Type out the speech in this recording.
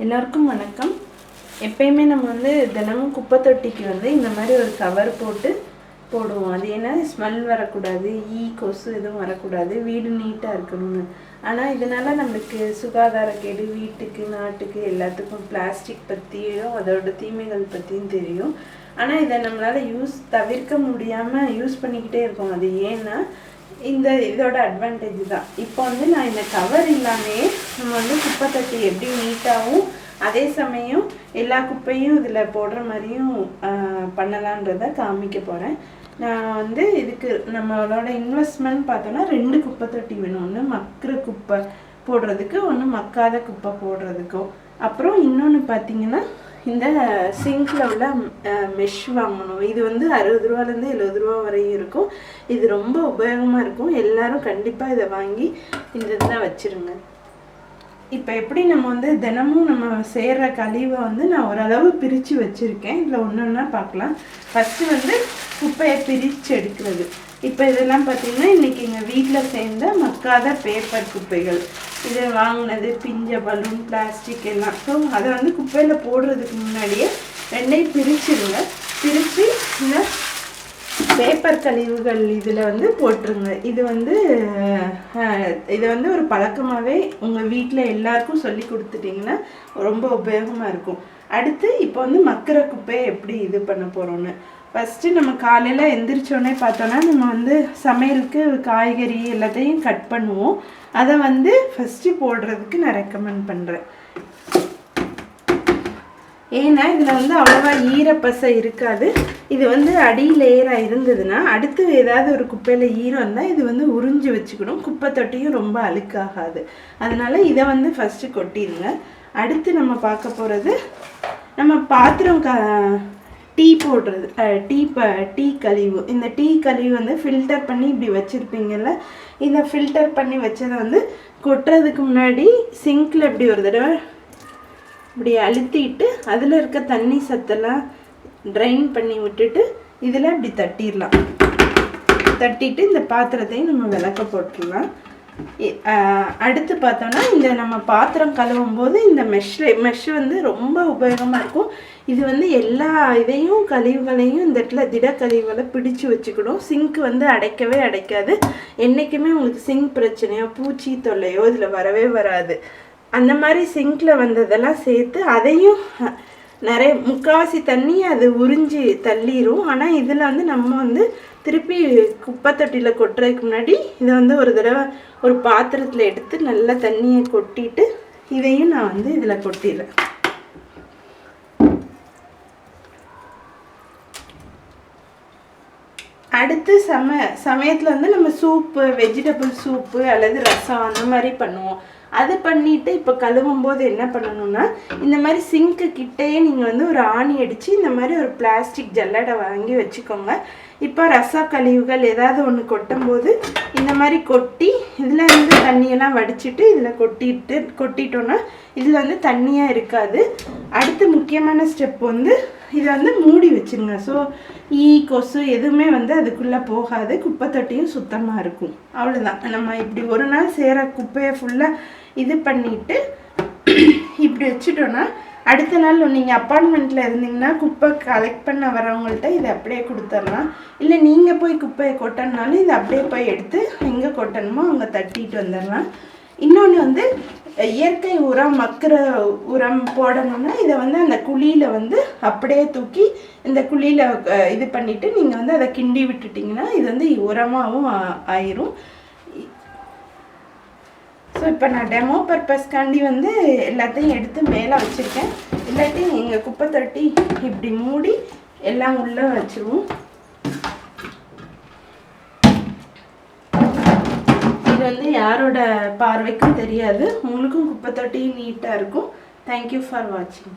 எல்லாருக்கும் வணக்கம். எப்பயுமே நம்ம வந்து தினமும் குப்பை தொட்டிக்கு வந்து இந்த மாதிரி ஒரு கவர் போட்டு போடுவோம். அது ஏன்னா ஸ்மெல் வரக்கூடாது ஈ கொசு எதுவும் வரக்கூடாது வீடு நீட்டாக இருக்கணும்னு. ஆனால் இதனால் நம்மளுக்கு சுகாதாரக்கேடு வீட்டுக்கு நாட்டுக்கு எல்லாத்துக்கும் பிளாஸ்டிக் பற்றியும் அதோட தீமைகள் பற்றியும் தெரியும். ஆனால் இதை நம்மளால் யூஸ் தவிர்க்க முடியாமல் யூஸ் பண்ணிக்கிட்டே இருக்கோம். அது ஏன்னா இந்த இதோட அட்வான்டேஜ் தான். இப்போ வந்து நான் இந்த கவர் இல்லாமையே நம்ம வந்து குப்பை தொட்டி எப்படி நீட்டாகவும் அதே சமயம் எல்லா குப்பையும் இதில் போடுற மாதிரியும் பண்ணலான்றத காமிக்க போகிறேன் நான் வந்து இதுக்கு நம்மளோட இன்வெஸ்ட்மெண்ட் பார்த்தோன்னா ரெண்டு குப்பை தொட்டி வேணும். ஒன்று மக்கிற குப்பை போடுறதுக்கு ஒன்று மக்காத குப்பை போடுறதுக்கும். அப்புறம் இன்னொன்று பார்த்தீங்கன்னா இந்த சிங்கில் உள்ள மெஷ் வாங்கணும். இது வந்து அறுபது ரூபாலேருந்து எழுபது ரூபா வரையும் இருக்கும். இது ரொம்ப உபயோகமாக இருக்கும். எல்லாரும் கண்டிப்பாக இதை வாங்கி இந்த இதில் வச்சிருங்க. இப்போ எப்படி நம்ம வந்து தினமும் நம்ம செய்கிற கழிவை வந்து நான் ஓரளவு பிரித்து வச்சுருக்கேன். இதில் ஒன்று ஒன்றா பார்க்கலாம். ஃபஸ்ட்டு வந்து குப்பையை பிரித்து எடுக்கிறது. இப்போ இதெல்லாம் பார்த்தீங்கன்னா இன்றைக்கி எங்கள் வீட்டில் சேர்ந்த மக்காத பேப்பர் குப்பைகள். இதை வாங்கினது பிஞ்ச பலூன் பிளாஸ்டிக் எல்லாம். ஸோ அதை வந்து குப்பையில் போடுறதுக்கு முன்னாடியே ரெண்டையும் பிரிச்சுருங்க. பிரித்து இந்த பேப்பர் கழிவுகள் இதில் வந்து போட்டுருங்க. இது வந்து இதை வந்து ஒரு பழக்கமாகவே உங்கள் வீட்டில் எல்லாருக்கும் சொல்லி கொடுத்துட்டிங்கன்னா ரொம்ப உபயோகமாக இருக்கும். அடுத்து இப்போ வந்து மக்கிற குப்பையை எப்படி இது பண்ண போகிறோன்னு ஃபஸ்ட்டு நம்ம காலையில் எந்திரிச்சோடனே பார்த்தோன்னா நம்ம வந்து சமையலுக்கு காய்கறி எல்லாத்தையும் கட் பண்ணுவோம். அதை வந்து ஃபஸ்ட்டு போடுறதுக்கு நான் ரெக்கமெண்ட் பண்ணுறேன் ஏன்னா இதில் வந்து அவ்வளோவா ஈரப்பசை இருக்காது. இது வந்து அடி லேயராக இருந்ததுன்னா அடுத்து ஏதாவது ஒரு குப்பையில் ஈரம் இருந்தால் இது வந்து உறிஞ்சி வச்சுக்கணும். குப்பை தொட்டியும் ரொம்ப அழுக்காகாது. அதனால் இதை வந்து ஃபஸ்ட்டு கொட்டிடுங்க. அடுத்து நம்ம பார்க்க போகிறது நம்ம பாத்திரம் க டீ போடுறது டீ ப டீ கழிவு. இந்த டீ கழிவு வந்து ஃபில்டர் பண்ணி இப்படி வச்சுருப்பீங்கல்ல இதை ஃபில்டர் பண்ணி வச்சதை வந்து கொட்டுறதுக்கு முன்னாடி சிங்க்கில் இப்படி ஒரு தடவை இப்படி அழுத்திட்டு அதில் இருக்க தண்ணி சத்தெல்லாம் ட்ரைன் பண்ணி விட்டுட்டு இதில் இப்படி தட்டிடலாம். தட்டிட்டு இந்த பாத்திரத்தையும் நம்ம விளக்க போட்டுடலாம். அடுத்து பார்த்தோன்னா இந்த நம்ம பாத்திரம் கழுவும் போது இந்த மெஷ்ஷு மெஷ் வந்து ரொம்ப உபயோகமாக இருக்கும். இது வந்து எல்லா இதையும் கழிவுகளையும் இந்த இடத்துல திட கழிவுகளை பிடிச்சு வச்சுக்கணும் சிங்க் வந்து அடைக்கவே அடைக்காது. என்றைக்குமே உங்களுக்கு சிங்க் பிரச்சனையோ பூச்சி தொல்லையோ இதில் வரவே வராது. அந்த மாதிரி சிங்கில் வந்ததெல்லாம் சேர்த்து அதையும் நிறைய முக்கால்வாசி தண்ணி அது உறிஞ்சி தள்ளிடும் ஆனால் இதில் வந்து நம்ம வந்து திருப்பி குப்பை தொட்டியில் கொட்டுறதுக்கு முன்னாடி இதை வந்து ஒரு தடவை ஒரு பாத்திரத்தில் எடுத்து நல்லா தண்ணியை கொட்டிட்டு இதையும் நான் வந்து இதில் கொட்டிடுறேன். அடுத்து சம சமயத்தில் வந்து நம்ம சூப்பு வெஜிடபிள் சூப்பு அல்லது ரசம் அந்த மாதிரி பண்ணுவோம். அது பண்ணிட்டு இப்போ கழுவும் போது என்ன பண்ணணும்னா இந்த மாதிரி சிங்க்கு கிட்டேயே நீங்கள் வந்து ஒரு ஆணி அடித்து இந்த மாதிரி ஒரு பிளாஸ்டிக் ஜல்லடை வாங்கி வச்சுக்கோங்க. இப்போ ரச கழிவுகள் ஏதாவது ஒன்று கொட்டும் போது இந்த மாதிரி கொட்டி இதில் இருந்து தண்ணியெல்லாம் வடிச்சிட்டு இதில் கொட்டிட்டு கொட்டிட்டோன்னா இதில் வந்து தண்ணியாக இருக்காது. அடுத்து முக்கியமான ஸ்டெப் வந்து இதை வந்து மூடி வச்சுருங்க. ஸோ ஈ e, கொசு எதுவுமே வந்து அதுக்குள்ளே போகாது. குப்பை தொட்டியும் சுத்தமாக இருக்கும். அவ்வளோதான் நம்ம இப்படி ஒரு நாள் சேர குப்பையை ஃபுல்லாக இது பண்ணிட்டு இப்படி வச்சுட்டோன்னா அடுத்த நாள் நீங்கள் அப்பார்ட்மெண்ட்டில் இருந்தீங்கன்னா குப்பை கலெக்ட் பண்ண வரவங்கள்ட்ட இதை அப்படியே கொடுத்துடலாம் இல்லை நீங்கள் போய் குப்பையை கொட்டணுனாலும் இதை அப்படியே போய் எடுத்து எங்கே கொட்டணுமோ அங்கே தட்டிட்டு வந்துடலாம் இன்னொன்று வந்து இயற்கை உரம் மக்கிற உரம் போடணும்னா இதை வந்து அந்த குழியில் வந்து அப்படியே தூக்கி இந்த குழியில் இது பண்ணிவிட்டு நீங்கள் வந்து அதை கிண்டி விட்டுட்டிங்கன்னா இது வந்து உரமாகவும் ஆ- ஆயிரும். ஸோ இப்போ நான் டெமோ பர்பஸ்க்காண்டி வந்து எல்லாத்தையும் எடுத்து மேலே வச்சுருக்கேன். இல்லாட்டி எங்கள் குப்பை தொட்டி இப்படி மூடி எல்லாம் உள்ளே வச்சுருவோம். இது வந்து யாரோட பார்வைக்கும் தெரியாது. உங்களுக்கும் குப்பை தொட்டி நீட்டாக இருக்கும். தேங்க்யூ ஃபார் வாட்சிங்